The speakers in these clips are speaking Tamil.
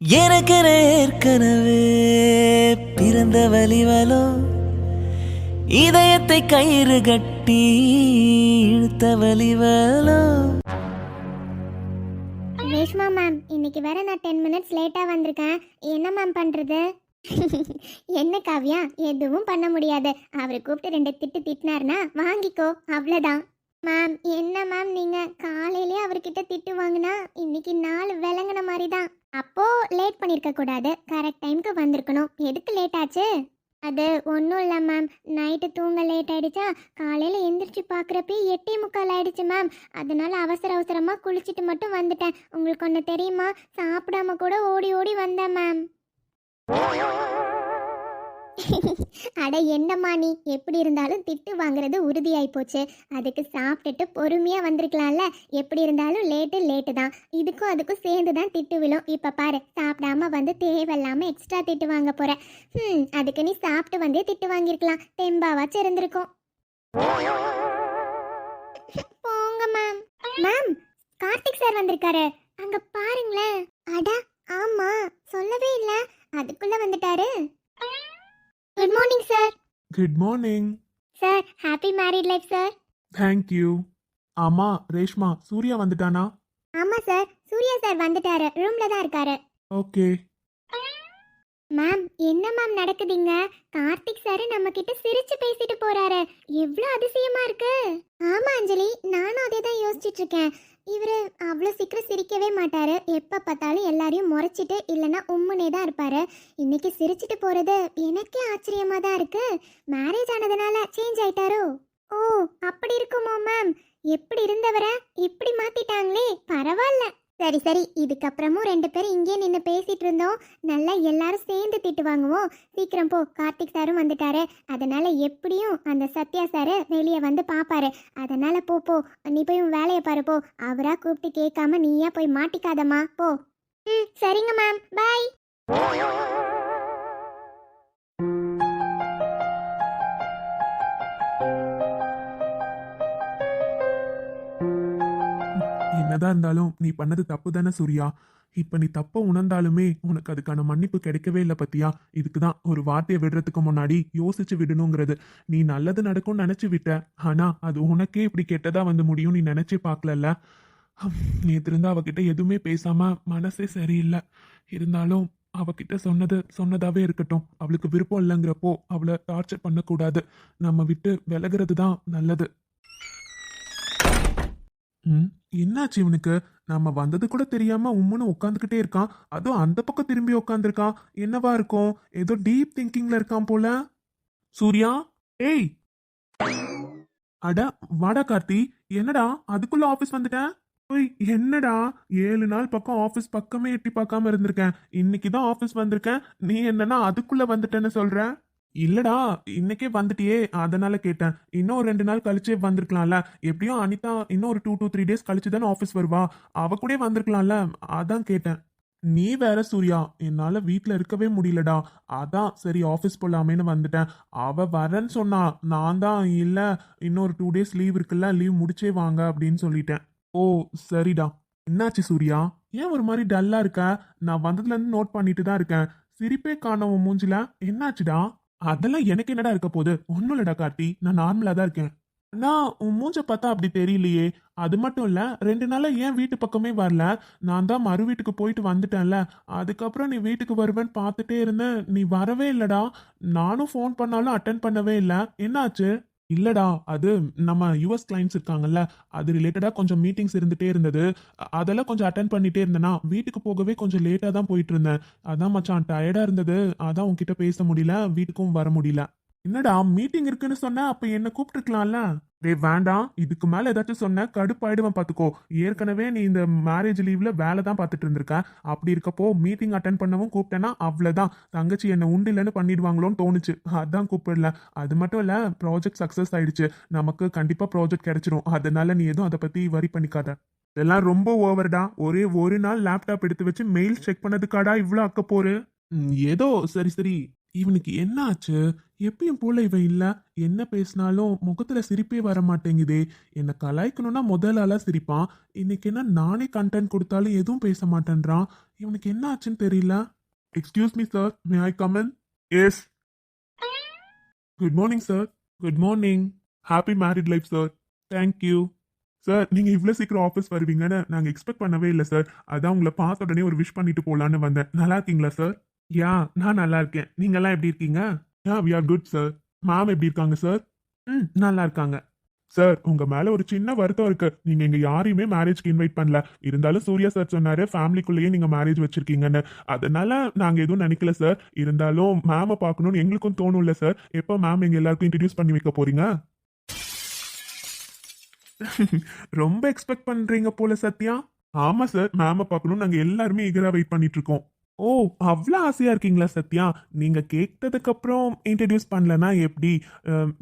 எனக்கு ஏற்கனவே பிறந்த வலிவலோ இதயத்தை கயிறு கட்டி இழுத்த வலிவலோ ரேஷ்மா மேம் இன்னைக்கு வேற நான் டென் மினிட்ஸ் லேட்டாக வந்திருக்கேன். என்ன மேம் பண்ணுறது என்ன காவ்யா? எதுவும் பண்ண முடியாது. அவரை கூப்பிட்டு ரெண்டு திட்டு திட்டினார்னா வாங்கிக்கோ. அவ்வளோதான் மேம் என்ன மேம் நீங்கள் காலையிலே அவர்கிட்ட திட்டு வாங்கினா இன்னைக்கு நாள் விளங்குன மாதிரி தான் அப்போ லேட் பண்ணிருக்க கூடாது. கரெக்ட் டைம்க்கு வந்திருக்கணும். எதுக்கு லேட் ஆச்சு? அது ஒன்றும் இல்லை மேம் நைட்டு தூங்க லேட் ஆயிடுச்சா? காலையில் எந்திரிச்சு பார்க்குறப்ப எட்டே முக்கால் ஆயிடுச்சு மேம் அதனால அவசர அவசரமாக குளிச்சுட்டு மட்டும் வந்துட்டேன். உங்களுக்கு ஒன்று தெரியுமா? சாப்பிடாம கூட ஓடி ஓடி வந்தேன் மேம் அட என்னம்மா நீ? எப்படி இருந்தாலும் திட்டு வாங்குறது உறுதியாய் போச்சு. அதுக்கு சாப்பிட்டுட்டு பொறுமையாக வந்திருக்கலாம்ல. எப்படி இருந்தாலும் லேட்டு லேட்டு தான். இதுக்கும் அதுக்கும் சேர்ந்து தான் திட்டு விழும். இப்போ பாரு சாப்பிடாம வந்து தேவையில்லாமல் எக்ஸ்ட்ரா திட்டு வாங்க போற. ம் அதுக்கு நீ சாப்பிட்டு வந்தே திட்டு வாங்கியிருக்கலாம். தெம்பாவாச்சும் இருந்திருக்கும். போங்க மேம் மேம் கார்த்திக் சார் வந்திருக்காரு. அங்க பாருங்களேன். அட ஆமா சொல்லவே இல்ல. அதுக்குள்ள வந்துட்டாரு. Good morning sir good morning sir happy married life sir thank you ஆமா ரேஷ்மா சூர்யா வந்துட்டானா? ஆமா சார் சூர்யா சார் வந்துட்டாரு. ரூம்ல தான் இருக்காரு. ஓகே. மேம் என்ன மேம் நடக்குதுங்க? கார்த்திக் சார் நம்ம கிட்ட சிரிச்சு பேசிட்டு போறாரு. எவ்வளவு அதிசயமா இருக்கு. ஆமா அஞ்சலி நானும் அதே தான் யோசிச்சுட்டு இருக்கேன். இவரு அவ்வளோ சீக்கிரம் சிரிக்கவே மாட்டார். எப்போ பார்த்தாலும் எல்லாரையும் முறைச்சிட்டு இல்லைன்னா உம்முனே தான் இருப்பார். இன்னைக்கு சிரிச்சிட்டு போகிறது எனக்கே ஆச்சரியமாக தான் இருக்குது மேரேஜ் ஆனதுனால சேஞ்ச் ஆயிட்டாரோ? ஓ அப்படி இருக்குமோ மேம் எப்படி இருந்தவரை? இப்படி மாற்றிட்டாங்களே பரவாயில்ல. சரி சரி. இதுக்கப்புறமும் ரெண்டு பேரும் இங்கே நின்று பேசிட்டு இருந்தோம். நல்லா எல்லாரும் சேர்ந்து திட்டு வாங்குவோம். சீக்கிரம் போ. கார்த்திக் சாரும் வந்துட்டாரு. அதனால எப்படியும் அந்த சத்யா சாரு வெளியே வந்து பாப்பாரு. அதனால போ போ. நீ போய் உன் வேலையை பாரு போ. அவரா கூப்பிட்டு கேட்காம நீயா போய் மாட்டிக்காதம்மா. போ. ம் சரிங்க மேம். பாய். என்னதான் இருந்தாலும் நீ பண்ணது தப்பு தானே சூர்யா. இப்ப நீ தப்ப உணர்ந்தாலுமே உனக்கு அதுக்கான மன்னிப்பு கிடைக்கவே இல்லை பத்தியா? இதுக்கு தான் ஒரு வார்த்தையை விடுறதுக்கு முன்னாடி யோசிச்சு விடணுங்கிறது. நீ நல்லது நடக்கும்னு நினைச்சு விட்ட. ஆனா அது உனக்கே இப்படி கெட்டதா வந்து முடியும் நீ நினைச்சே பார்க்கலல்ல. நேற்று இருந்து அவகிட்ட எதுவுமே பேசாம மனசே சரியில்லை. இருந்தாலும் அவகிட்ட சொன்னது சொன்னதாவே இருக்கட்டும். அவளுக்கு விருப்பம் இல்லைங்கிறப்போ அவளை டார்ச்சர் பண்ணக்கூடாது. நம்ம விட்டு விலகிறது தான் நல்லது. ம்? என்னாச்சு இவனுக்கு? நம்ம வந்தது கூட தெரியாம உம்முன்னு உட்காந்துக்கிட்டே இருக்கான். அதுவும் அந்த பக்கம் திரும்பி உட்காந்துருக்கான் என்னவா இருக்கும்? ஏதோ டீப் திங்கிங்ல இருக்கான் போல. சூர்யா? ஏய்! அட வாடா கார்த்தி. என்னடா? அதுக்குள்ள ஆபீஸ் வந்துட்டேன்? ஓய் என்னடா? ஏழு நாள் பக்கம் ஆபீஸ் பக்கமே எட்டி பார்க்காம இருந்திருக்கேன். இன்னைக்கு தான் ஆபீஸ் வந்திருக்கேன். நீ என்னன்னா அதுக்குள்ள வந்துட்டேன்னு சொல்ற? இல்லடா இன்னைக்கே வந்துட்டியே அதனால கேட்டேன். இன்னும் ஒரு ரெண்டு நாள் கழிச்சு வந்திருக்கலாம்ல. எப்படியும் அனிதா இன்னும் ஒரு டூ டூ த்ரீ டேஸ் கழிச்சு தானே ஆஃபீஸ் வருவா. அவ கூட வந்திருக்கலாம்ல. அதான் கேட்டேன். நீ வேற சூர்யா என்னால வீட்ல இருக்கவே முடியலடா. அதான் சரி ஆஃபீஸ் போலாமேன்னு வந்துட்டேன். அவ வரேன்னு சொன்னா நான் தான் இல்ல இன்னொரு டூ டேஸ் லீவ் இருக்குல்ல லீவ் முடிச்சே வாங்க அப்படின்னு சொல்லிட்டேன். ஓ சரிடா. என்னாச்சு சூர்யா? ஏன் ஒரு மாதிரி டல்லா இருக்க? நான் வந்ததுல இருந்து நோட் பண்ணிட்டு தான் இருக்கேன். சிரிப்பே காணவும் மூஞ்சில. என்னாச்சுடா? அதெல்லாம் எனக்கு என்னடா இருக்க போகுது? ஒன்றும் இல்லடா கார்த்தி நான் நார்மலா தான் இருக்கேன். நான் உன் மூஞ்ச பார்த்தா அப்படி தெரியலையே. அது மட்டும் இல்ல ரெண்டு நாளா ஏன் வீட்டு பக்கமே வரல? நான் தான் மறு வீட்டுக்கு போயிட்டு வந்துட்டேன்ல. அதுக்கப்புறம் நீ வீட்டுக்கு வருவேன்னு பார்த்துட்டே இருந்தேன். நீ வரவே இல்லடா. நானும் ஃபோன் பண்ணாலும் அட்டன் பண்ணவே இல்லை. என்னாச்சு? இல்லடா அது நம்ம யூஎஸ் கிளைண்ட்ஸ் இருக்காங்கல்ல அது ரிலேட்டடா கொஞ்சம் மீட்டிங்ஸ் இருந்துட்டே இருந்தது. அதெல்லாம் கொஞ்சம் அட்டன் பண்ணிட்டே இருந்தேனா வீட்டுக்கு போகவே கொஞ்சம் லேட்டா தான் போயிட்டு இருந்தேன். அதான் மச்சான் டயர்டா இருந்தது. அதான் உன்கிட்ட பேச முடியல வீட்டுக்கும் வர முடியல. என்னடா மீட்டிங் இருக்குன்னு சொன்னா அப்ப என்ன கூப்பிட்டுருக்கலாம்ல? டே வேண்டாம். இதுக்கு மேல ஏதாச்சும் சொன்ன கடுப்பாயிடுவேன் பாத்துக்கோ. ஏற்கனவே நீ இந்த மேரேஜ் லீவ்ல வேலை தான் பார்த்துட்டு இருந்திருக்க. அப்படி இருக்கப்போ மீட்டிங் அட்டன் பண்ணவும் கூப்பிட்டேன்னா அவ்வளவுதான். தங்கச்சி என்ன உண்டு இல்லைன்னு பண்ணிடுவாங்களோன்னு தோணுச்சு. அதான் கூப்பிடல. அது மட்டும் இல்ல ப்ராஜெக்ட் சக்சஸ் ஆயிடுச்சு. நமக்கு கண்டிப்பா ப்ராஜெக்ட் கிடைச்சிரும். அதனால நீ எதுவும் அதை பத்தி வரி பண்ணிக்காத. இதெல்லாம் ரொம்ப ஓவர்டா ஒரே ஒரு நாள் லேப்டாப் எடுத்து வச்சு மெயில் செக் பண்ணதுக்காடா இவ்வளோ அக்க போரு ஏதோ சரி சரி. இவனுக்கு என்ன ஆச்சு எப்பயும் போல இவன் இல்ல. என்ன பேசினாலும் முகத்துல சிரிப்பே வர மாட்டேங்குதே. என்னை கலாய்க்கணும்னா முதல் ஆளா சிரிப்பான். இன்னைக்கு என்ன நானே கண்டென்ட் கொடுத்தாலும் எதுவும் பேச மாட்டேன்றான். இவனுக்கு என்ன ஆச்சுன்னு தெரியல excuse me sir may I come in yes good morning sir good morning happy married life sir thank you sir நீங்கள் இவ்வளோ சீக்கிரம் ஆஃபீஸ் வருவீங்கன்னு நாங்கள் எக்ஸ்பெக்ட் பண்ணவே இல்லை சார் அதான் உங்களை பார்த்த உடனே ஒரு விஷ் பண்ணிட்டு போகலான்னு வந்தேன். நல்லா இருக்கீங்களா சார் யா நான் நல்லா இருக்கேன். நீங்கெல்லாம் எப்படி இருக்கீங்க? Yeah we are good sir ma'am எப்படி இருக்காங்க சார் ம் நல்லா இருக்காங்க. சார் உங்க மேல ஒரு சின்ன வருத்தம் இருக்கு. நீங்க இங்க யாரையுமே மேரேஜ்க்கு இன்வைட் பண்ணல. இருந்தாலும் சூர்யா சார் சொன்னாரு ஃபேமிலிக்குள்ளேயே நீங்க மேரேஜ் வச்சிருக்கீங்கன்னு. அதனால நாங்க எதுவும் நினைக்கல சார் இருந்தாலும் மேம பார்க்கணும்னு எங்களுக்கும் தோணும்ல சார் எப்போ மேம் எங்க எல்லாருக்கும் இன்ட்ரடியூஸ் பண்ணி வைக்க போறீங்க? ரொம்ப எக்ஸ்பெக்ட் பண்றீங்க போல சத்யா. ஆமா சார் மேம பார்க்கணும் நாங்க எல்லாருமே eager-ஆ வெயிட் பண்ணிட்டு இருக்கோம். ஓ அவ்வளோ ஆசையாக இருக்கீங்களா சத்யா? நீங்கள் கேட்டதுக்கப்புறம் இன்ட்ரடியூஸ் பண்ணலன்னா எப்படி?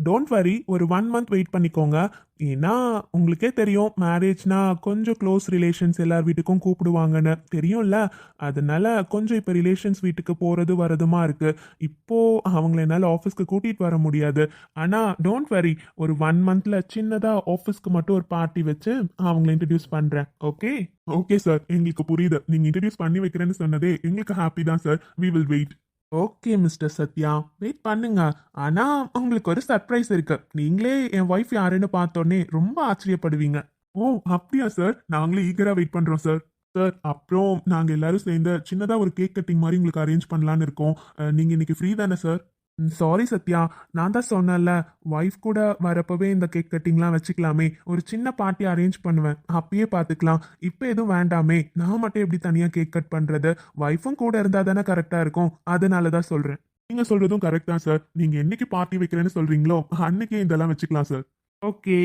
டோன்ட் வரி ஒரு ஒன் மந்த் வெயிட் பண்ணிக்கோங்க. ஏன்னா உங்களுக்கே தெரியும் மேரேஜ்னா கொஞ்சம் க்ளோஸ் ரிலேஷன்ஸ் எல்லார் வீட்டுக்கும் கூப்பிடுவாங்கன்னு. தெரியும்ல? அதனால கொஞ்சம் இப்போ ரிலேஷன்ஸ் வீட்டுக்கு போகிறது வரதுமா இருக்கு. இப்போ அவங்கள என்னால் ஆஃபீஸ்க்கு கூட்டிகிட்டு வர முடியாது. ஆனால் டோன்ட் வரி ஒரு ஒன் மந்தில் சின்னதாக ஆஃபீஸ்க்கு மட்டும் ஒரு பார்ட்டி வச்சு அவங்கள இன்ட்ரடியூஸ் பண்ணுறேன் ஓகே ஓகே சார் எங்களுக்கு புரியுது. நீங்கள் இன்ட்ரடியூஸ் பண்ணி வைக்கிறேன்னு சொன்னதே எங்களுக்கு ஹாப்பி தான் sir we will wait okay mister Sathya wait பண்ணுங்க. ஆனா உங்களுக்கு ஒரு சர்ப்ரைஸ் இருக்கு. நீங்களே என் ஒய்ஃப் யாருன்னு பார்த்தோன்னே ரொம்ப ஆச்சரியப்படுவீங்க. ஓ அப்படியா சார் நாங்களே ஈகரா வெயிட் பண்றோம் சார் சார் அப்புறம் நாங்க எல்லாரும் சேர்ந்து சின்னதா ஒரு கேக் கட்டிங் மாதிரி உங்களுக்கு அரேஞ்ச் பண்ணலான்னு இருக்கோம். நீங்கள் நீங்க இன்னைக்கு ஃப்ரீ தானே சார் சாரி சத்யா. நான் தான் சொன்னேன்ல ஒய்ஃப் கூட வரப்பவே இந்த கேக் கட்டிங்லாம் வச்சுக்கலாமே. ஒரு சின்ன பார்ட்டி அரேஞ்ச் பண்ணுவேன். அப்பயே பார்த்துக்கலாம். இப்போ எதுவும் வேண்டாமே. நான் மட்டும் எப்படி தனியாக கேக் கட் பண்ணுறது ஒய்ஃபும் கூட இருந்தால் தானே கரெக்டாக இருக்கும். அதனால தான் சொல்கிறேன் நீங்கள் சொல்கிறதும் கரெக்ட் தான் சார் நீங்கள் என்னைக்கு பார்ட்டி வைக்கிறேன்னு சொல்கிறீங்களோ அன்னைக்கே இதெல்லாம் வச்சுக்கலாம் sir okay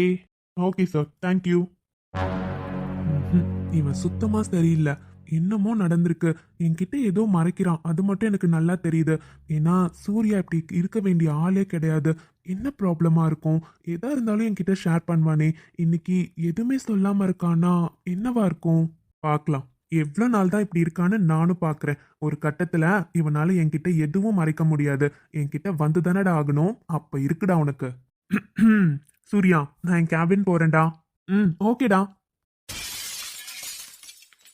okay sir thank you இவன் சுத்தமாக சரியில்லை. என்னமோ நடந்திருக்கு. என்கிட்ட ஏதோ மறைக்கிறான். அது மட்டும் எனக்கு நல்லா தெரியுது. ஏன்னா சூர்யா இப்படி இருக்க வேண்டிய ஆளே கிடையாது. என்ன ப்ராப்ளமா இருக்கும்? எதா இருந்தாலும் என்கிட்ட ஷேர் பண்ணுவானே. இன்னைக்கு எதுவுமே சொல்லாம இருக்கானா? என்னவா இருக்கும்? பார்க்கலாம். எவ்வளோ நாள் தான் இப்படி இருக்கான்னு நானும் பார்க்குறேன். ஒரு கட்டத்தில் இவனால என்கிட்ட எதுவும் மறைக்க முடியாது. என்கிட்ட வந்து தானடா ஆகணும்? அப்போ இருக்குடா உனக்கு. சூர்யா நான் என் கேபின் போறேன்டா. ம் ஓகேடா.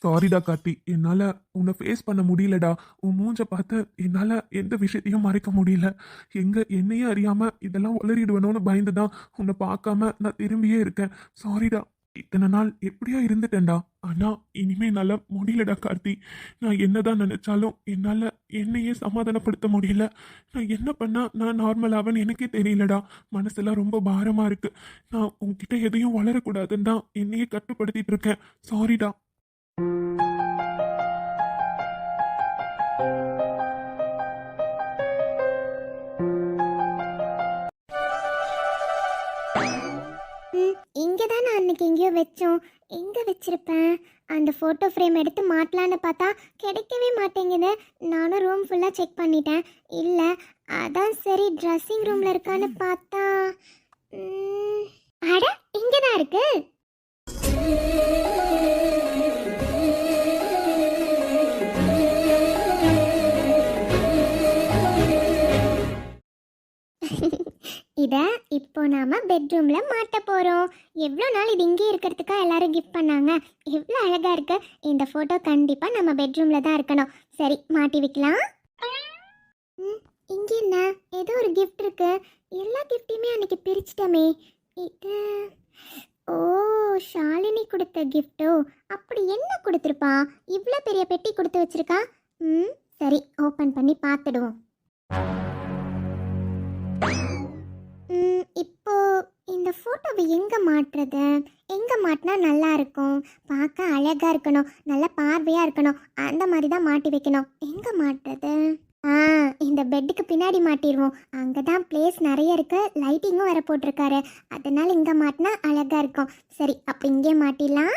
சாரிடா கார்த்தி என்னால் உன்னை ஃபேஸ் பண்ண முடியலடா. உன் மூஞ்ச பார்த்து என்னால் எந்த விஷயத்தையும் மறைக்க முடியல. எங்கே என்னையே அறியாமல் இதெல்லாம் உளறிடுவேணும்னு பயந்து தான் உன்னை பார்க்காம நான் திரும்பியே இருக்கேன். சாரிடா இத்தனை நாள் எப்படியா இருந்துட்டேன்டா. ஆனால் இனிமே என்னால் முடியலடா கார்த்தி. நான் என்னதான் நினைச்சாலும் என்னால் என்னையே சமாதானப்படுத்த முடியல. நான் என்ன பண்ணால் நான் நார்மலாகவேன்னு எனக்கே தெரியலடா. மனசெல்லாம் ரொம்ப பாரமாக இருக்குது நான் உங்ககிட்ட எதையும் வளரக்கூடாதுன்னு தான் என்னையே கட்டுப்படுத்திட்டு இருக்கேன். சாரிடா. இங்கே தான் நான் அன்னைக்கு எங்கேயோ வச்சோம். எங்கே வச்சிருப்பேன்? அந்த ஃபோட்டோ ஃப்ரேம் எடுத்து மாட்டலான்னு பார்த்தா கிடைக்கவே மாட்டேங்குது. நானும் ரூம் ஃபுல்லாக செக் பண்ணிட்டேன். இல்லை அதான் சரி ட்ரெஸ்ஸிங் ரூமில் இருக்கான்னு பார்த்தா. அட இங்கே தான் இருக்கு. இதை இப்போ நாம பெட்ரூம்ல மாட்ட போறோம். எவ்வளோ நாள் இது இங்கே இருக்கிறதுக்கா எல்லாரும் கிஃப்ட் பண்ணாங்க? எவ்வளோ அழகா இருக்கு. இந்த ஃபோட்டோ கண்டிப்பா நம்ம பெட்ரூம்ல தான் இருக்கணும். சரி மாட்டி வைக்கலாம். ம், இங்க என்ன? ஏதோ ஒரு கிஃப்ட் இருக்கு. எல்லா கிஃப்டையுமே அன்னைக்கு பிரிச்சிட்டமே. இது ஓ ஷாலினி கொடுத்த கிஃப்ட்டோ அப்படி என்ன கொடுத்துருப்பா? இவ்வளோ பெரிய பெட்டி கொடுத்து வச்சிருக்கா? ம் சரி ஓப்பன் பண்ணி பார்த்துடுவோம். இந்த ஃபோட்டோவை எங்கே மாட்டுறது? எங்கே மாட்டினா நல்லா இருக்கும். பார்க்க அழகாக இருக்கணும். நல்ல பார்வையாக இருக்கணும். அந்த மாதிரி தான் மாட்டி வைக்கணும். எங்கே மாட்டுறது? ஆ இந்த பெட்டுக்கு பின்னாடி மாட்டிடுவோம் அங்கே தான் பிளேஸ் நிறைய இருக்கு. லைட்டிங்கும் வர போட்டிருக்காரு. அதனால் இங்கே மாட்டினா அழகாக இருக்கும். சரி அப்போ இங்கே மாட்டிடலாம்.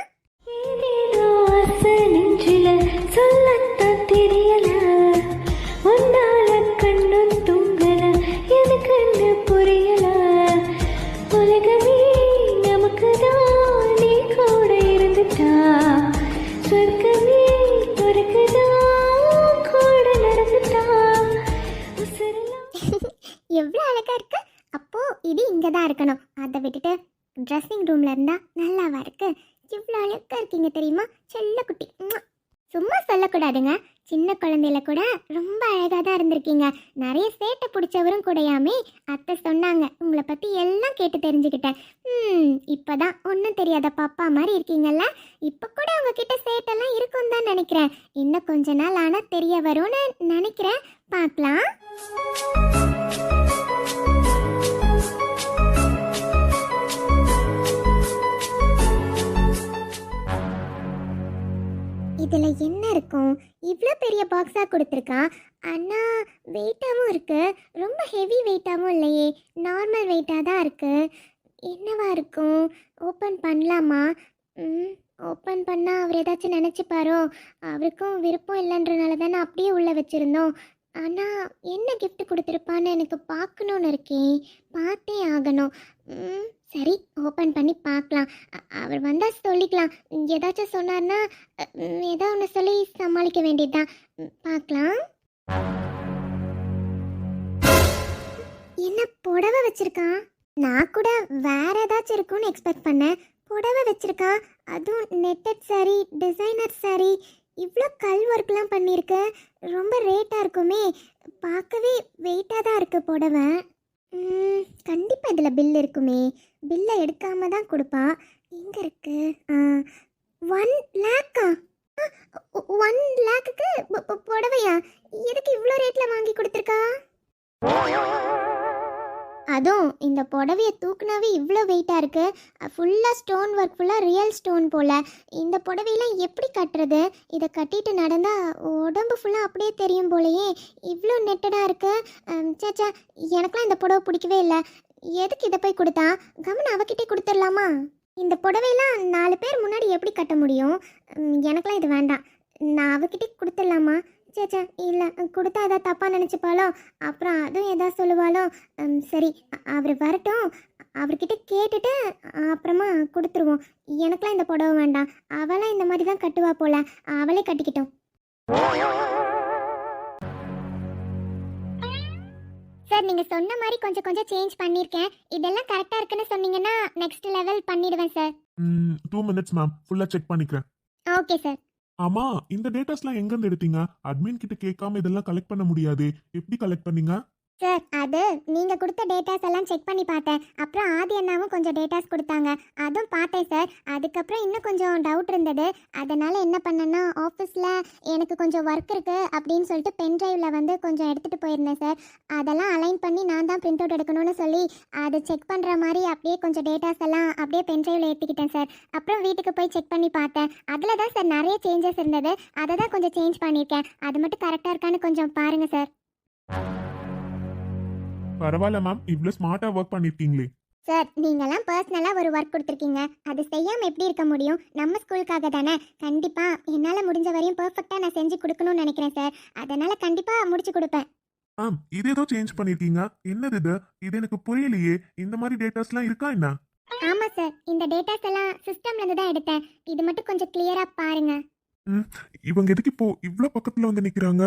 தான் இருக்கணும். அதை விட்டுட்டு ட்ரெஸ்ஸிங் ரூம்ல இருந்தால் நல்லாவா இருக்கு? இவ்வளோ அழகாக இருக்கீங்க தெரியுமா? செல்ல குட்டி. சும்மா சொல்லக்கூடாதுங்க. சின்ன குழந்தையில கூட ரொம்ப அழகாக தான் இருந்திருக்கீங்க. நிறைய சேட்டை பிடிச்சவரும் கூடயாமே அத்தை சொன்னாங்க. உங்களை பற்றி எல்லாம் கேட்டு தெரிஞ்சுக்கிட்டேன். ம் இப்போதான் ஒன்றும் தெரியாத பாப்பா மாதிரி இருக்கீங்கல்ல? இப்போ கூட உங்ககிட்ட சேட்டெல்லாம் இருக்கும் தான் நினைக்கிறேன். இன்னும் கொஞ்ச நாள் ஆனால் தெரிய வரும்னு நினைக்கிறேன். பார்க்கலாம். இதில் என்ன இருக்கும்? இவ்வளோ பெரிய பாக்ஸாக கொடுத்துருக்கா? ஆனால் வெயிட்டாகவும் இருக்குது ரொம்ப ஹெவி வெயிட்டாகவும் இல்லையே. நார்மல் வெயிட்டாக தான் இருக்குது என்னவா இருக்கும்? ஓப்பன் பண்ணலாமா? ம் ஓப்பன் பண்ணால் அவர் ஏதாச்சும் நினச்சிப்பாரோ? அவருக்கும் விருப்பம் இல்லைன்றனால தானே அப்படியே உள்ளே வச்சுருந்தோம். ஆனால் என்ன கிஃப்ட் கொடுத்துருப்பான்னு எனக்கு பார்க்கணுன்னு இருக்கேன் பார்த்தே ஆகணும். ம், சரி ஓப்பன் பண்ணி பார்க்கலாம். அவர் வந்தால் சொல்லிக்கலாம். ஏதாச்சும் சொன்னார்னா ஏதோ ஒன்று சொல்லி சமாளிக்க வேண்டியதுதான். பார்க்கலாம். என்ன புடவை வச்சிருக்கான் நான் கூட வேற ஏதாச்சும் இருக்கும்னு எக்ஸ்பெக்ட் பண்ணேன். புடவை வச்சிருக்கான் அதுவும் நெட்டட் சாரி டிசைனர் சாரி இவ்வளோ கல் ஒர்க்லாம் பண்ணியிருக்க ரொம்ப ரேட்டாக இருக்குமே. பார்க்கவே வெயிட்டாக தான் இருக்குது புடவை. கண்டிப்பாக இதில் பில் இருக்குமே. பில்லை எடுக்காமல் தான் கொடுப்பா. எங்கே இருக்கு? ஒன் லேக்கா ஒன் லேக்குக்கு புடவையா? எதுக்கு இவ்வளோ ரேட்டில் வாங்கி கொடுத்துருக்கா? அதுவும் இந்த புடவையை தூக்குனாவே இவ்வளோ வெயிட்டாக இருக்குது ஃபுல்லாக ஸ்டோன் ஒர்க் ஃபுல்லாக ரியல் ஸ்டோன் போல். இந்த புடவையெல்லாம் எப்படி கட்டுறது? இதை கட்டிட்டு நடந்தால் உடம்பு ஃபுல்லாக அப்படியே தெரியும் போலயே. இவ்வளோ நெட்டடாக இருக்குது சேச்சா எனக்கெலாம் இந்த புடவை பிடிக்கவே இல்லை. எதுக்கு இதை போய் கொடுத்தா? கமன் அவகிட்டே கொடுத்துடலாமா? இந்த புடவையெல்லாம் நாலு பேர் முன்னாடி எப்படி கட்ட முடியும்? எனக்கெலாம் இது வேண்டாம். நான் அவகிட்டே கொடுத்துடலாமா? சேச்சா இல்லை கொடுத்தா ஏதாவது தப்பாக நினச்சிப்பாளோ? அப்புறம் அதுவும் எதாவது சொல்லுவாளோ? சரி அவர் வரட்டும். அவர்கிட்ட கேட்டுட்டு அப்புறமா கொடுத்துருவோம். எனக்கெல்லாம் இந்த புடவை வேண்டாம். அவளாம் இந்த மாதிரி தான் கட்டுவா போல. அவளே கட்டிக்கிட்டோம். சார் நீங்கள் சொன்ன மாதிரி கொஞ்சம் கொஞ்சம் சேஞ்ச் பண்ணியிருக்கேன். இதெல்லாம் கரெக்டாக இருக்குன்னு சொன்னீங்கன்னா நெக்ஸ்ட் லெவல் பண்ணிடுவேன் சார். டூ மினிட்ஸ் மேம் ஃபுல்லா செக் பண்ணிக்கிறேன். ஓகே சார் ஆமா இந்த டேட்டாஸ்லாம் எங்க இருந்து எடுத்தீங்க? அட்மின் கிட்ட கேட்காம இதெல்லாம் கலெக்ட் பண்ண முடியாது. எப்படி கலெக்ட் பண்ணீங்க? சார் அது நீங்கள் கொடுத்த டேட்டாஸ் எல்லாம் செக் பண்ணி பார்த்தேன். அப்புறம் ஆதி அண்ணாவும் கொஞ்சம் டேட்டாஸ் கொடுத்தாங்க. அதுவும் பார்த்தேன் சார் அதுக்கப்புறம் இன்னும் கொஞ்சம் டவுட் இருந்தது. அதனால் என்ன பண்ணேன்னா ஆஃபீஸில் எனக்கு கொஞ்சம் ஒர்க் இருக்குது அப்படின்னு சொல்லிட்டு பென் ட்ரைவில் வந்து கொஞ்சம் எடுத்துகிட்டு போயிருந்தேன் சார் அதெல்லாம் அலைன் பண்ணி நான் தான் பிரிண்ட் அவுட் எடுக்கணும்னு சொல்லி அதை செக் பண்ணுற மாதிரி அப்படியே கொஞ்சம் டேட்டாஸ் எல்லாம் அப்படியே பென் ட்ரைவில் ஏற்றிக்கிட்டேன் சார் அப்புறம் வீட்டுக்கு போய் செக் பண்ணி பார்த்தேன். அதில் தான் சார் நிறைய சேஞ்சஸ் இருந்தது. அதை தான் கொஞ்சம் சேஞ்ச் பண்ணியிருக்கேன். அது மட்டும் கரெக்டாக இருக்கான்னு கொஞ்சம் பாருங்கள் சார் பரவாயில்ல மேம் இவ்வளவு ஸ்மார்ட்டா ஒர்க் பண்ணிருக்கீங்களே. சார் நீங்கெல்லாம் பர்சனலாக ஒரு ஒர்க் கொடுத்துருக்கீங்க. அது செய்யாமல் எப்படி இருக்க முடியும்? நம்ம ஸ்கூலுக்காக தானே? கண்டிப்பாக என்னால் முடிஞ்ச வரையும் பர்ஃபெக்டாக நான் செஞ்சு கொடுக்கணும்னு நினைக்கிறேன் சார் அதனால் கண்டிப்பாக முடிச்சு கொடுப்பேன். மேம் இது ஏதோ சேஞ்ச் பண்ணிருக்கீங்க. என்னது இது? இது எனக்கு புரியலையே. இந்த மாதிரி டேட்டாஸ்லாம் இருக்கா என்ன? ஆமாம் சார் இந்த டேட்டாஸ் எல்லாம் சிஸ்டம்லேருந்து தான் எடுத்தேன். இது மட்டும் கொஞ்சம் கிளியராக பாருங்க. இவங்க எதுக்கு இப்போ இவ்வளோ பக்கத்தில் வந்து நிற்கிறாங்க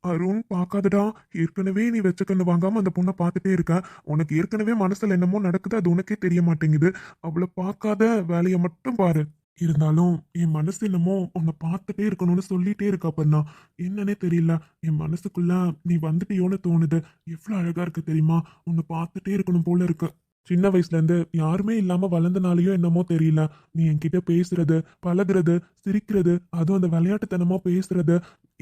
அருண் பார்க்காதடா. ஏற்கனவே நீ வச்ச கண்ணு வாங்காமல் அந்த பொண்ணை பார்த்துட்டே இருக்க. உனக்கு ஏற்கனவே மனசில் என்னமோ நடக்குது அது உனக்கே தெரிய மாட்டேங்குது. அவளை பார்க்காத வேலையை மட்டும் பாரு. இருந்தாலும் என் மனசு என்னமோ உன்னை பார்த்துட்டே இருக்கணும்னு சொல்லிட்டே இருக்கா பண்ணா என்னன்னே தெரியல. என் மனசுக்குள்ள நீ வந்துட்டியோன்னு தோணுது. எவ்வளோ அழகா இருக்கு தெரியுமா? உன்னை பார்த்துட்டே இருக்கணும் போல இருக்கு. சின்ன வயசுல இருந்து யாருமே இல்லாம வளர்ந்தனாலயோ என்னமோ தெரியல. நீ என்கிட்ட பேசுறது பழகுறது சிரிக்கிறது அதுவும் அந்த விளையாட்டுத்தனமா பேசுறது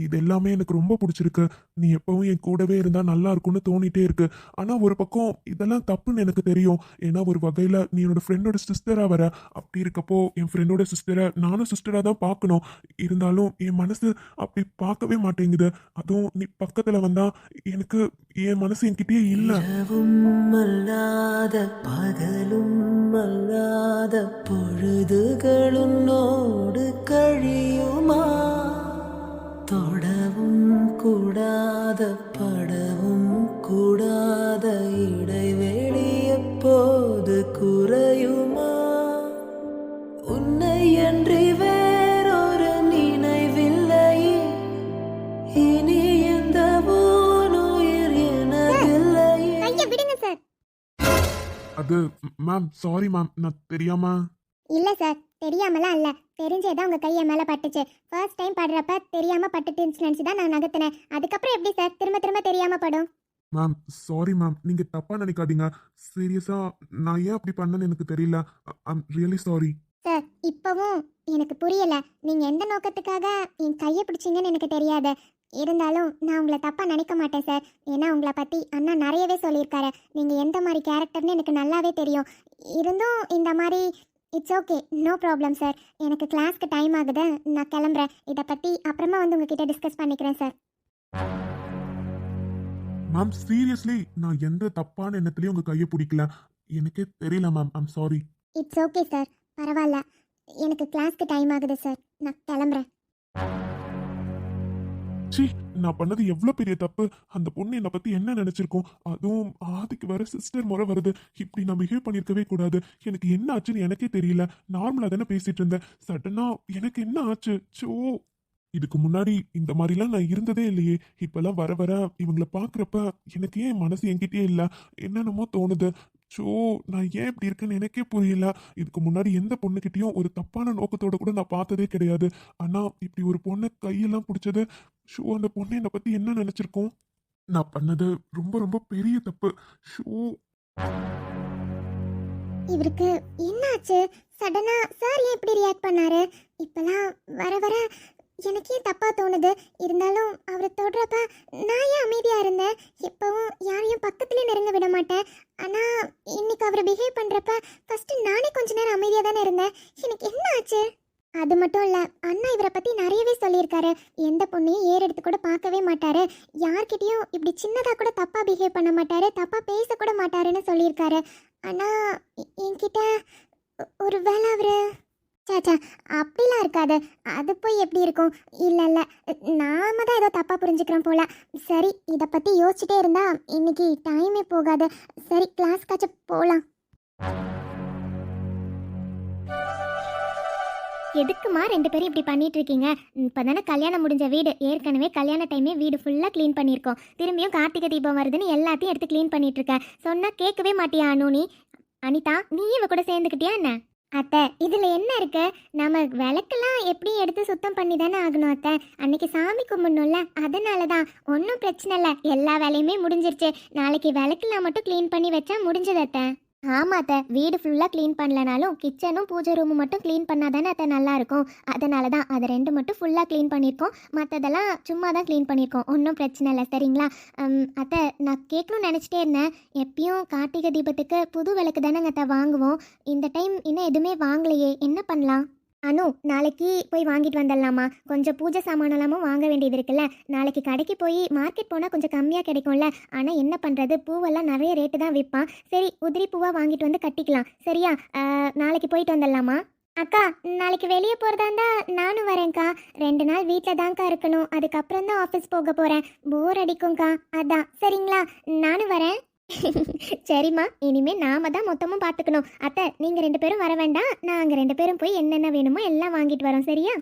இது எல்லாமே எனக்கு ரொம்ப பிடிச்சிருக்கு. நீ எப்பவும் என் கூடவே இருந்தா நல்லா இருக்கும்னு தோணிட்டே இருக்கு. ஆனா ஒரு பக்கம் இதெல்லாம் தப்புன்னு எனக்கு தெரியும். ஏன்னா ஒரு வகையில நீ என்னோட ஃப்ரெண்டோட சிஸ்டரா வர. அப்படி இருக்கப்போ என் ஃப்ரெண்டோட சிஸ்டரை நானும் சிஸ்டரா தான் பார்க்கணும். இருந்தாலும் என் மனசு அப்படி பார்க்கவே மாட்டேங்குது. அதுவும் நீ பக்கத்துல வந்தா எனக்கு என் மனசு என்கிட்டயே இல்லை. இரவும் அல்லாத பகலும் அல்லாத பொழுதுகளுன்னோடு கழியுமா? தொடவும் கூடாத படவும் கூடாத இடைவெளி எப்போது குறையுமா? உன்னை அன்றி வேறொரு நினைவில்லையே இனி எந்த ஊனுயிர் எனதில்லையே கையை அது மேம் சாரி மேம் நான் தெரியாம. இல்ல சார். தெரியாமலாம் இல்ல. தெரிஞ்சே தான் உங்க கையை மேல பட்டுச்சு. ஃபர்ஸ்ட் டைம் படுறப்ப தெரியாம பட்டுட்டுன்னு நினைச்சு தான் நான் நகர்த்தினேன். அதுக்கப்புறம் எப்படி சார் திரும்ப திரும்ப தெரியாம படும்? மேம் சாரி மேம் நீங்க தப்பா நினைக்காதீங்க. சீரியஸா நான் ஏன் அப்படி பண்ணேன்னு எனக்கு தெரியல. ஐம் ரியலி சாரி சார் இப்போவும் எனக்கு புரியல. நீங்க எந்த நோக்கத்துக்காக என் கையை பிடிச்சீங்கன்னு எனக்கு தெரியாது. இருந்தாலும் நான் உங்களை தப்பா நினைக்க மாட்டேன் சார் ஏன்னா உங்களை பத்தி அண்ணா நிறையவே சொல்லியிருக்காரு. நீங்க எந்த மாதிரி கேரக்டர்னு எனக்கு நல்லாவே தெரியும். இருந்தும் இந்த மாதிரி it's okay no problem sir எனக்கு கிளாஸ்க்கு டைம் ஆகுது. நான் கிளம்புறேன். இதை பத்தி அப்புறமா வந்து உங்ககிட்ட டிஸ்கஸ் பண்ணிக்கிறேன் சார் மேம் சீரியஸ்லி நான் எந்த தப்பான எண்ணத்துலயும் உங்க கையை பிடிக்கல. எனக்கே தெரியல ma'am I'm sorry it's okay sir பரவாயில்ல. எனக்கு கிளாஸ்க்கு டைம் ஆகுது சார் நான் கிளம்புறேன். சி நான் பண்ணது எவ்வளவு பெரிய தப்பு? அந்த பொண்ணு என்னை பத்தி என்ன நினைச்சிருக்கோம்? அதுவும் ஆதிக்கு வர சிஸ்டர் முறை வருது. இப்படி நான் பிஹேவ் பண்ணிருக்கவே கூடாது. எனக்கு என்ன ஆச்சுன்னு எனக்கே தெரியல. நார்மலா தானே பேசிட்டு இருந்தேன். சடனா எனக்கு என்ன ஆச்சு? சோ இதுக்கு முன்னாடி இந்த மாதிரிலாம் நான் இருந்ததே இல்லையே. இப்பெல்லாம் வர வர இவங்கள பாக்குறப்ப எனக்கு ஏன் மனசு என்கிட்டயே இல்ல? என்னென்னமோ தோணுது. ஸோ நான் ஏன் இப்படி இருக்கேன்னு எனக்கே புரியல. இதுக்கு முன்னாடி எந்த பொண்ணுகிட்டயும் ஒரு தப்பான நோக்கத்தோட கூட நான் பார்த்ததே கிடையாது. ஆனா இப்படி ஒரு பொண்ணை கையெல்லாம் பிடிச்சது ஷோ அந்த பொண்ணு என்னை பத்தி என்ன நினைச்சிருக்கோம்? நான் பண்ணது ரொம்ப ரொம்ப பெரிய தப்பு. ஷோ இவருக்கு என்னாச்சு? சடனா சார் ஏன் இப்படி ரியாக்ட் பண்ணாரு? இப்பெல்லாம் வர வர எனக்கே தப்பா தோணுது. இருந்தாலும் அவரை தொடுறப்ப நான் ஏன் அமைதியா இருந்தேன்? எப்பவும் பண்ணிட்டு இருக்கீங்க இப்பதானே கல்யாணம் முடிஞ்ச வீடு. ஏற்கனவே கல்யாண டைமே வீடு ஃபுல்லா க்ளீன் பண்ணியிருக்கோம். திரும்பியும் கார்த்திகை தீபம் வருதுன்னு எல்லாத்தையும் எடுத்து க்ளீன் பண்ணிட்டு இருக்க சொன்னா கேட்கவே மாட்டியா அனு நீ? அனிதா நீ இவ கூட சேர்ந்துக்கிட்டியா என்ன? அத்தை இதுல என்ன இருக்கு? நம்ம விளக்கெல்லாம் எப்படி எடுத்து சுத்தம் பண்ணி தானே ஆகணும் அத்தை. அன்னைக்கு சாமி கும்பிடணும்ல அதனால தான் ஒன்றும் பிரச்சனை இல்லை. எல்லா வேலையுமே முடிஞ்சிருச்சு. நாளைக்கு விளக்கெல்லாம் மட்டும் க்ளீன் பண்ணி வச்சா முடிஞ்சது அத்தை. ஆமாத்த அத்தை வீடு ஃபுல்லாக க்ளீன் பண்ணலனாலும் கிச்சனும் பூஜை ரூமும் மட்டும் க்ளீன் பண்ணாதானே அத்தை நல்லா இருக்கும் அதனால தான் அதை ரெண்டு மட்டும் ஃபுல்லாக க்ளீன் பண்ணியிருக்கோம். மற்றதெல்லாம் சும்மா தான் க்ளீன் பண்ணியிருக்கோம். ஒன்றும் பிரச்சனை இல்லை சரிங்களா? அத்தை நான் கேட்கணும்னு நினச்சிட்டே இருந்தேன். எப்பயும் கார்த்திகை தீபத்துக்கு புது விளக்கு தானேங்க அத்தை வாங்குவோம். இந்த டைம் இன்னும் எதுவுமே வாங்கலையே. என்ன பண்ணலாம்? அனு நாளைக்கு போய் வாங்கிட்டு வந்துடலாமா கொஞ்சம் பூஜை சாமானெல்லாமும் வாங்க வேண்டியது இருக்குல்ல. நாளைக்கு கடைக்கு போய் மார்க்கெட் போனால் கொஞ்சம் கம்மியாக கிடைக்கும்ல. ஆனால் என்ன பண்ணுறது பூவெல்லாம் நிறைய ரேட்டு தான் விற்பான் சரி உதிரி பூவாக வாங்கிட்டு வந்து கட்டிக்கலாம். சரியா? நாளைக்கு போயிட்டு வந்துடலாமா அக்கா நாளைக்கு வெளியே போகிறதா இருந்தால் நானும் வரேன்க்கா. ரெண்டு நாள் வீட்டில் தான்க்கா இருக்கணும். அதுக்கப்புறம் தான் ஆஃபீஸ் போக போகிறேன் போர் அடிக்கும்க்கா. அதான். சரிங்களா? நானும் வரேன். சரிம்மா இனிமே நாம தான் மொத்தமும் பார்த்துக்கணும். அத்தை நீங்கள் ரெண்டு பேரும் வர வேண்டாம். நாங்கள் ரெண்டு பேரும் போய் என்னென்ன வேணுமோ எல்லாம் வாங்கிட்டு வரோம் சரியா?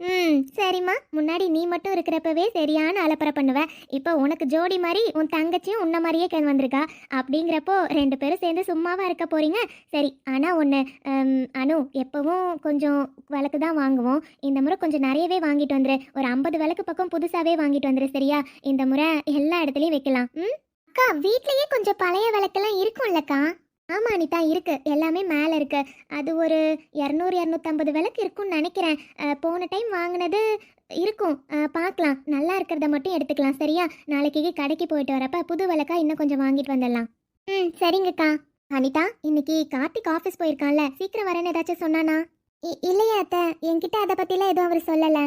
ம் சரிம்மா. முன்னாடி நீ மட்டும் இருக்கிறப்பவே சரியான அலப்பறை பண்ணுவ. இப்போ உனக்கு ஜோடி மாதிரி உன் தங்கச்சியும் உன்ன மாதிரியே கிளம்பி வந்திருக்கா. அப்படிங்கிறப்போ ரெண்டு பேரும் சேர்ந்து சும்மாவா இருக்க போறீங்க? சரி ஆனால் ஒன்று அனு எப்பவும் கொஞ்சம் விளக்கு தான் வாங்குவோம். இந்த முறை கொஞ்சம் நிறையவே வாங்கிட்டு வந்துரு. ஒரு ஐம்பது விளக்கு பக்கம் புதுசாகவே வாங்கிட்டு வந்துரு சரியா? இந்த முறை எல்லா இடத்துலையும் வைக்கலாம். ம்? அக்கா வீட்லயே கொஞ்சம் பழைய விளக்கெல்லாம் இருக்கும்லக்கா. ஆமா அனிதா இருக்கு. எல்லாமே மேலே இருக்கு. அது ஒரு இரநூறு இரநூத்தம்பது விளக்கு இருக்கும்னு நினைக்கிறேன். அஹ், போன டைம் வாங்கினது இருக்கும். அஹ், பார்க்கலாம். நல்லா இருக்கிறத மட்டும் எடுத்துக்கலாம் சரியா? நாளைக்கு கடைக்கு போயிட்டு வரப்ப புது விளக்கா இன்னும் கொஞ்சம் வாங்கிட்டு வந்துடலாம். ம் சரிங்கக்கா. அனிதா இன்னைக்கு கார்த்திக் ஆஃபீஸ் போயிருக்கான்ல. சீக்கிரம் வரேன்னு ஏதாச்சும் சொன்னானா? இல்லையா அத்தை. என்கிட்ட அதை பற்றிலாம் எதுவும் அவர் சொல்லலை.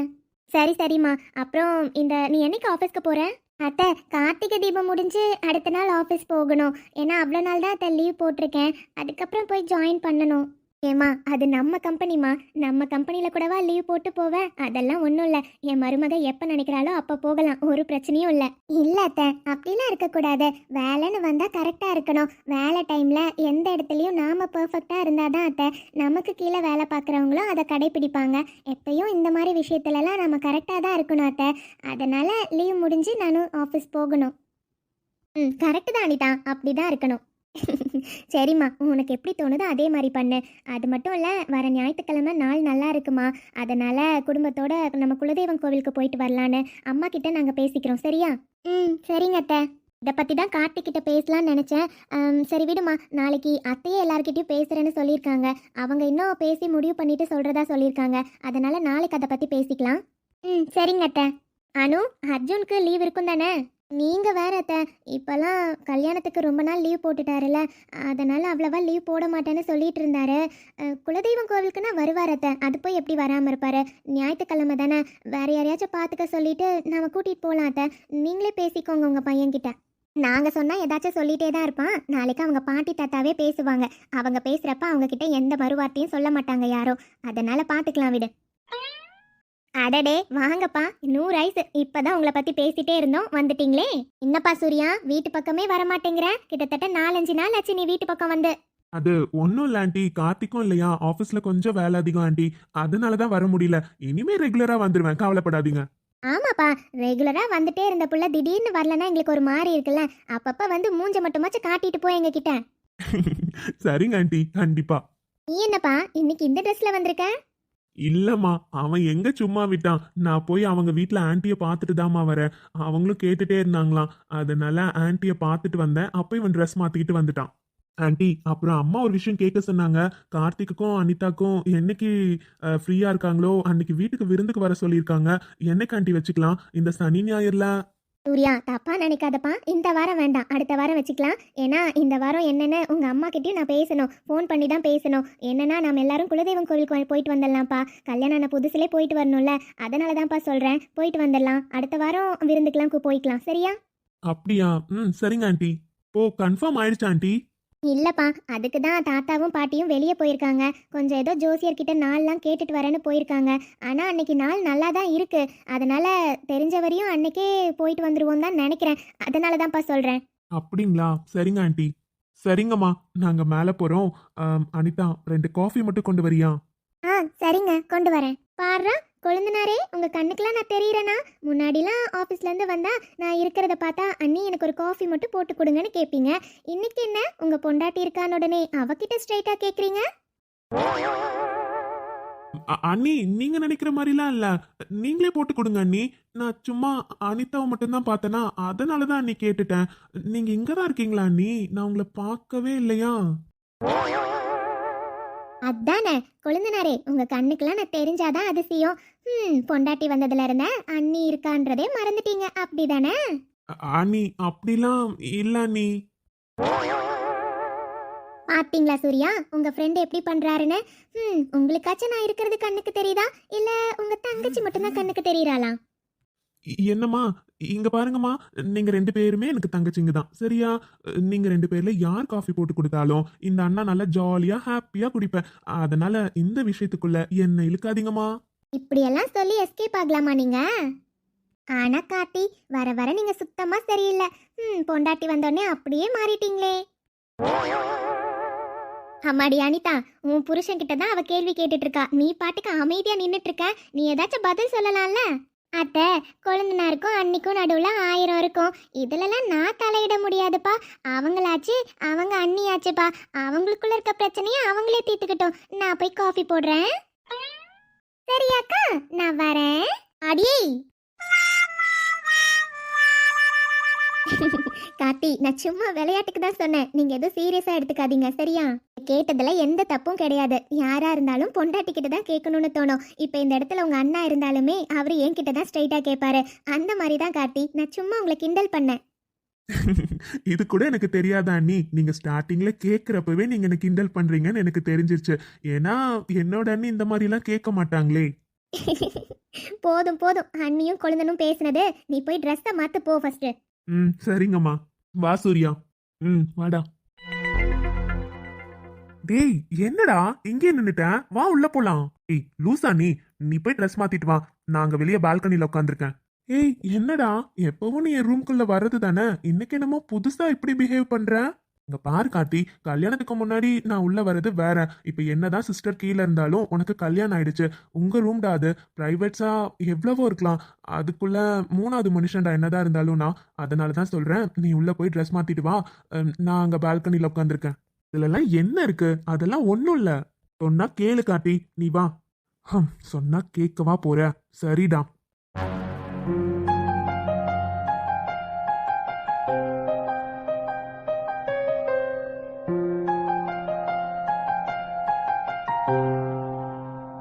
சரி சரிம்மா. அப்புறம் இந்த நீ என்னைக்கு ஆஃபீஸ்க்கு போகிற அத்தை கார்த்திகை தீபம் முடிஞ்சு அடுத்த நாள் ஆஃபீஸ் போகணும். ஏன்னா அவ்வளோ நாள் தான் அத்தை லீவ் போட்டிருக்கேன். அதுக்கப்புறம் போய் ஜாயின் பண்ணணும். ஏமா அது நம்ம கம்பெனிமா நம்ம கம்பெனியில் கூடவா லீவ் போட்டு போவேன் அதெல்லாம் ஒன்றும் இல்லை. என் மருமக எப்போ நினைக்கிறாளோ அப்போ போகலாம். ஒரு பிரச்சனையும் இல்லை. இல்லை அத்தை அப்படிலாம் இருக்கக்கூடாது. வேலைன்னு வந்தால் கரெக்டாக இருக்கணும். வேலை டைமில் எந்த இடத்துலையும் நாம் பர்ஃபெக்டாக இருந்தால் தான் அத்தை நமக்கு கீழே வேலை பார்க்குறவங்களும் அதை கடைப்பிடிப்பாங்க. எப்பயும் இந்த மாதிரி விஷயத்துலலாம் நம்ம கரெக்டாக தான் இருக்கணும் அத்தை. அதனால் லீவ் முடிஞ்சு நானும் ஆஃபீஸ் போகணும். ம் கரெக்டு தான் அனிதா. அப்படி தான் இருக்கணும். சரிம்மா உனக்கு எப்படி தோணுதோ அதே மாதிரி பண்ணு. அது மட்டும் இல்லை வர ஞாயிற்றுக்கிழமை நாள் நல்லா இருக்குமா? அதனால் குடும்பத்தோட நம்ம குலதெய்வம் கோவிலுக்கு போயிட்டு வரலான்னு அம்மா கிட்ட நாங்கள் பேசிக்கிறோம் சரியா? ம் சரிங்க அத்தை. இதை பற்றி தான் கார்த்திக்கிட்ட பேசலாம்னு நினச்சேன். சரி விடுமா நாளைக்கு அத்தையே எல்லாருக்கிட்டையும் பேசுகிறேன்னு சொல்லியிருக்காங்க. அவங்க இன்னும் பேசி முடிவு பண்ணிட்டு சொல்கிறதா சொல்லியிருக்காங்க. அதனால் நாளைக்கு அதை பற்றி பேசிக்கலாம். ம் சரிங்க அத்தை. அனு அர்ஜுனுக்கு லீவ் இருக்கும் தானே? நீங்கள் வேற அத்தை இப்போல்லாம் கல்யாணத்துக்கு ரொம்ப நாள் லீவ் போட்டுட்டாருல அதனால் அவ்வளவா லீவ் போட மாட்டேன்னு சொல்லிட்டு இருந்தாரு. குலதெய்வம் கோவிலுக்குன்னா வருவார் அத்தை அது போய் எப்படி வராமல் இருப்பார்? ஞாயிற்றுக்கிழமை தானே வேற யாரையாச்சும் பார்த்துக்க சொல்லிட்டு நாம் கூட்டிகிட்டு போகலாம் அத்தை. நீங்களே பேசிக்கோங்க உங்கள் பையன்கிட்ட. நாங்கள் சொன்னால் ஏதாச்சும் சொல்லிகிட்டே தான் இருப்பான். நாளைக்கு அவங்க பாட்டி தாத்தாவே பேசுவாங்க. அவங்க பேசுகிறப்ப அவங்கக்கிட்ட எந்த மறுவார்த்தையும் சொல்ல மாட்டாங்க யாரும் அதனால் பார்த்துக்கலாம் விடு. அடடே வாங்கப்பா. நூறு ஐஸ். இப்பதான் உங்களை பத்தி பேசிட்டே இருந்தோம். வந்துட்டீங்களே? என்னப்பா சூர்யா? வீட்டு பக்கமே வர மாட்டேங்கிற கிட்டத்தட்ட நாலஞ்சு நாள் ஆச்சு நீ வீட்டு பக்கம் வந்து. அது ஒன்றும் இல்லை ஆண்டி. கார்த்திக்கும் இல்லையா? ஆஃபீஸில் கொஞ்சம் வேலை அதிகம் ஆண்டி. அதனால தான் வர முடியல. இனிமே ரெகுலராக வந்துடுவேன் கவலைப்படாதீங்க. ஆமாப்பா. ரெகுலரா வந்துட்டே இருந்த புள்ள திடீர்னு வரலன்னா எங்களுக்கு ஒரு மாதிரி இருக்குல்ல. அப்பப்ப வந்து மூஞ்ச மட்டுமாச்சும் காட்டிட்டு போய் எங்க கிட்ட சரிங்க ஆண்டி. கண்டிப்பா. நீ என்னப்பா இன்னைக்கு இந்த ட்ரெஸ்ல வந்திருக்க? இல்லம்மா அவன் எங்க சும்மா விட்டான்? நான் போய் அவங்க வீட்டில் ஆன்ட்டிய பார்த்துட்டு தாம்மா வரேன். அவங்களும் கேட்டுட்டே இருந்தாங்களாம். அதனால ஆன்ட்டிய பார்த்துட்டு வந்தேன். அப்போ இவன் ட்ரெஸ் மாத்திக்கிட்டு வந்துட்டான். ஆன்ட்டி அப்புறம் அம்மா ஒரு விஷயம் கேட்க சொன்னாங்க. கார்த்திக்குக்கும் அனிதாக்கும் என்னைக்கு ஃப்ரீயா இருக்காங்களோ அன்னைக்கு வீட்டுக்கு விருந்துக்கு வர சொல்லியிருக்காங்க. என்னைக்கு ஆண்டி வச்சுக்கலாம்? இந்த சனி ஞாயிறுல சூர்யா தப்பா நினைக்காதப்பா. இந்த வாரம் வேண்டாம். அடுத்த வாரம் வச்சுக்கலாம். ஏன்னா இந்த வாரம் என்னென்ன உங்க அம்மா கிட்டயும் நான் பேசணும். ஃபோன் பண்ணி தான் பேசணும். என்னன்னா நம்ம எல்லாரும் குலதெய்வம் கோவிலுக்கு போயிட்டு வந்துடலாம்ப்பா கல்யாணம் ஆன புதுசுலே போயிட்டு வரணும்ல. அதனால தான்ப்பா சொல்றேன். போயிட்டு வந்துடலாம் அடுத்த வாரம் விருந்துக்கெல்லாம் போய்க்கலாம். சரியா? அப்படியா? ம் சரிங்க ஆண்டி. ஓ கன்ஃபார்ம் ஆயிடுச்சு ஆண்டி. இல்லப்பா அதுக்கு தான் தாத்தாவும் பாட்டியும் வெளியே போயிருக்காங்க. கொஞ்சம் ஏதோ ஜோசியர்கிட்ட நாள்லாம் கேட்டுட்டு வரேன்னு போயிருக்காங்க. ஆனால் அன்னைக்கு நாள் நல்லா தான் இருக்கு. அதனால தெரிஞ்ச வரையும் அன்னைக்கே போயிட்டு வந்துருவோம் தான் நினைக்கிறேன். அதனால தான்ப்பா சொல்கிறேன் அப்படிங்களா? சரிங்க ஆண்டி. சரிங்கம்மா. நாங்க மேலே போறோம். ஆம், அனிதா ரெண்டு காஃபி மட்டும் கொண்டு வரியா? ஆ சரிங்க. கொண்டு வரேன். பாருடா கொழுந்தனாரே உங்க கண்ணுக்கெல்லாம் நான் தெரியறேனா? முன்னாடிலாம் ஆஃபீஸ்ல இருந்து வந்தா நான் இருக்கிறத பார்த்தா அண்ணி எனக்கு ஒரு காஃபி மட்டும் போட்டு கொடுங்கன்னு கேட்பீங்க இன்னைக்கு என்ன? உங்க பொண்டாட்டி இருக்கான்னு உடனே அவகிட்ட ஸ்ட்ரைட்டா கேக்குறீங்க? அண்ணி நீங்க நினைக்கிற மாதிரிலாம் இல்ல. நீங்களே போட்டு கொடுங்க அண்ணி. நான் சும்மா அனிதாவை மட்டும்தான் பார்த்தேனா அதனால தான் அண்ணி கேட்டுட்டேன். நீங்க இங்க தான் இருக்கீங்களா அண்ணி? நான் உங்களை பார்க்கவே இல்லையா? அதானே கொழுந்தனாரே உங்க கண்ணுக்கெல்லாம் நான் தெரிஞ்சாதான் அதிசயம் ம் பொண்டாட்டி வந்ததுல இருந்த அண்ணி இருக்கான்றதே மறந்துட்டீங்க அப்படிதானே? அண்ணி அப்படிலாம் இல்ல அண்ணி. பாத்தீங்களா சூர்யா உங்க ஃப்ரெண்ட் எப்படி பண்றாருன்னு? ம் உங்களுக்காச்சும் நான் இருக்கிறது கண்ணுக்கு தெரியுதா? இல்ல உங்க தங்கச்சி மட்டும்தான் கண்ணுக்கு தெரியறாளா? என்னம்மா? இங்க பாருங்கம்மா. நீங்க ரெண்டு பேருமே எனக்கு தங்கச்சிங்க தான். சரியா? நீங்க ரெண்டு பேர்ல யார் காஃபி போட்டு கொடுத்தாலும் இந்த அண்ணா நல்லா ஜாலியா ஹாப்பியா குடிப்பேன். அதனால இந்த விஷயத்துக்குள்ள என்ன இழுக்காதீங்கம்மா. இப்படியெல்லாம் சொல்லி எஸ்கேப் ஆகலாமா நீங்க? ஆனா கார்த்தி வர வர நீங்க சுத்தமா சரியில்லை. ம் பொண்டாட்டி வந்தோடனே அப்படியே மாறிட்டீங்களே. அம்மாடி அனிதா உன் புருஷன் கிட்ட தான் அவ கேள்வி கேட்டுட்டு இருக்கா. நீ பாட்டுக்கு அமைதியா நின்னுட்டு இருக்க. நீ ஏதாச்சும் பதில் சொல்லலாம்ல? அத்தை கொழுந்தனாருக்கும் அன்னிக்கும் நடுவில் ஆயிரம் இருக்கும். இதுலலாம் நான் தலையிட முடியாதுப்பா. அவங்களாச்சு அவங்க அண்ணியாச்சுப்பா. அவங்களுக்குள்ள இருக்க பிரச்சனையை அவங்களே தீர்த்துக்கிட்டோம். நான் போய் காஃபி போடுறேன். சரியாக்கா நான் வரேன். அடியே. கார்த்தி நான் சும்மா விளையாட்டுக்கு தான் சொன்னேன். நீங்கள் எதுவும் சீரியஸாக எடுத்துக்காதீங்க சரியா? கேட்டதுல எந்த தப்பும் கிடையாது. யாரா இருந்தாலும் பொண்டாட்டி கிட்ட தான் கேட்கணும்னு தோணும். இப்போ இந்த இடத்துல உங்க அண்ணா இருந்தாலுமே அவரு என்கிட்ட தான் ஸ்ட்ரைட்டா கேட்பாரு. அந்த மாதிரி தான் கார்த்தி. நான் சும்மா உங்களை கிண்டல் பண்ணேன். இது கூட எனக்கு தெரியாதா அண்ணி? நீங்க ஸ்டார்டிங்ல கேக்குறப்பவே நீங்க எனக்கு கிண்டல் பண்றீங்கன்னு எனக்கு தெரிஞ்சிருச்சு. ஏன்னா என்னோட அண்ணி இந்த மாதிரி எல்லாம் கேட்க மாட்டாங்களே. போதும் போதும். அண்ணியும் குழந்தனும் பேசுனது. நீ போய் ட்ரெஸ்ஸை மாத்து போ ஃபர்ஸ்ட் ம் சரிங்கம்மா. வா சூர்யா. ம் வாடா. டேய் என்னடா? இங்கே நின்னுட்டேன். வா உள்ள போலாம். ஏய் லூசா நீ. நீ போய் ட்ரெஸ் மாத்திட்டு வா. நாங்க வெளியே பால்கனில உட்காந்துருக்கேன் ஏய் என்னடா? எப்பவும் நீ என் ரூம்குள்ள வர்றது தானே? இன்னைக்கு என்னமோ புதுசா இப்படி பிஹேவ் பண்ற? இங்க பாரு கார்த்தி. கல்யாணத்துக்கு முன்னாடி நான் உள்ள வர்றது வேற. இப்ப என்னதான் சிஸ்டர் கீழே இருந்தாலும் உனக்கு கல்யாணம் ஆயிடுச்சு. உங்க ரூம்டா அது. பிரைவேட்ஸா எவ்வளவோ இருக்கலாம். அதுக்குள்ள மூணாவது மனுஷன்டா என்னதான் இருந்தாலும் நான். அதனாலதான் சொல்றேன். நீ உள்ள போய் ட்ரெஸ் மாத்திட்டு வா. நான் அங்க பால்கனில உட்காந்துருக்கேன் இதுலலாம் என்ன இருக்கு? அதெல்லாம் ஒன்றும் இல்லை. சொன்னா கேளு காட்டி நீ வா. ஹம், சொன்னா கேட்கவா போற? சரிடா.